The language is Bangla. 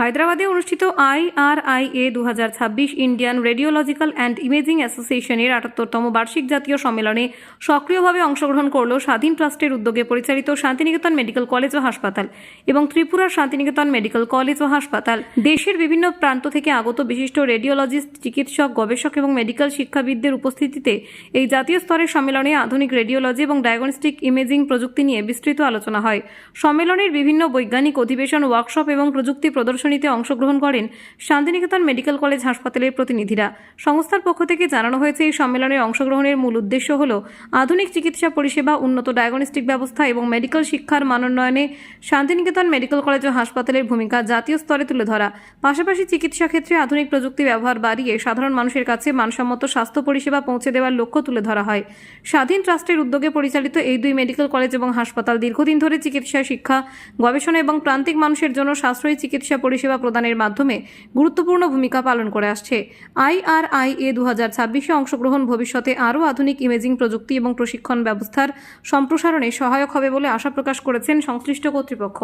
হায়দ্রাবাদে অনুষ্ঠিত আইআরআইএ দু হাজার ছাব্বিশ ইন্ডিয়ান রেডিওলজিক্যাল অ্যান্ড ইমেজিং অ্যাসোসিয়েশনের আটাত্তরতম বার্ষিক জাতীয় সম্মেলনে সক্রিয়ভাবে অংশগ্রহণ করল স্বাধীন ট্রাস্টের উদ্যোগে পরিচালিত শান্তিনিকেতন মেডিকেল কলেজ ও হাসপাতাল এবং ত্রিপুরার শান্তিনিকেতন মেডিকেল কলেজ ও হাসপাতাল। দেশের বিভিন্ন প্রান্ত থেকে আগত বিশিষ্ট রেডিওলজিস্ট, চিকিৎসক, গবেষক এবং মেডিকেল শিক্ষাবিদদের উপস্থিতিতে এই জাতীয় স্তরের সম্মেলনে আধুনিক রেডিওলজি এবং ডায়াগনস্টিক ইমেজিং প্রযুক্তি নিয়ে বিস্তৃত আলোচনা হয়। সম্মেলনের বিভিন্ন বৈজ্ঞানিক অধিবেশন, ওয়ার্কশপ এবং প্রযুক্তি প্রদর্শনীতে অংশগ্রহণ করেন শান্তিনিকেতন মেডিকেল কলেজ হাসপাতালের প্রতিনিধিরা। সংস্থার পক্ষ থেকে জানানো হয়েছে, এই সম্মেলনে অংশগ্রহণের মূল উদ্দেশ্য হল আধুনিক চিকিৎসা পরিষেবা, উন্নত ডায়াগনস্টিক ব্যবস্থা এবং মেডিকেল শিক্ষার মানোন্নয়নে শান্তিনিকেতন মেডিকেল কলেজ ও হাসপাতালের ভূমিকা জাতীয় স্তরে তুলে ধরা। পাশাপাশি চিকিৎসা ক্ষেত্রে আধুনিক প্রযুক্তি ব্যবহার বাড়িয়ে সাধারণ মানুষের কাছে মানসম্মত স্বাস্থ্য পরিষেবা পৌঁছে দেওয়ার লক্ষ্য তুলে ধরা হয়। স্বাধীন ট্রাস্টের উদ্যোগে পরিচালিত এই দুই মেডিকেল কলেজ এবং হাসপাতাল দীর্ঘদিন ধরে চিকিৎসা, শিক্ষা, গবেষণা এবং প্রান্তিক মানুষের জন্য সাশ্রয়ী চিকিৎসা পরিষেবা প্রদানের মাধ্যমে গুরুত্বপূর্ণ ভূমিকা পালন করে আসছে। আইআরআইএ দু হাজার ছাব্বিশে অংশগ্রহণ ভবিষ্যতে আরও আধুনিক ইমেজিং প্রযুক্তি এবং প্রশিক্ষণ ব্যবস্থার সম্প্রসারণে সহায়ক হবে বলে আশা প্রকাশ করেছেন সংশ্লিষ্ট কর্তৃপক্ষ।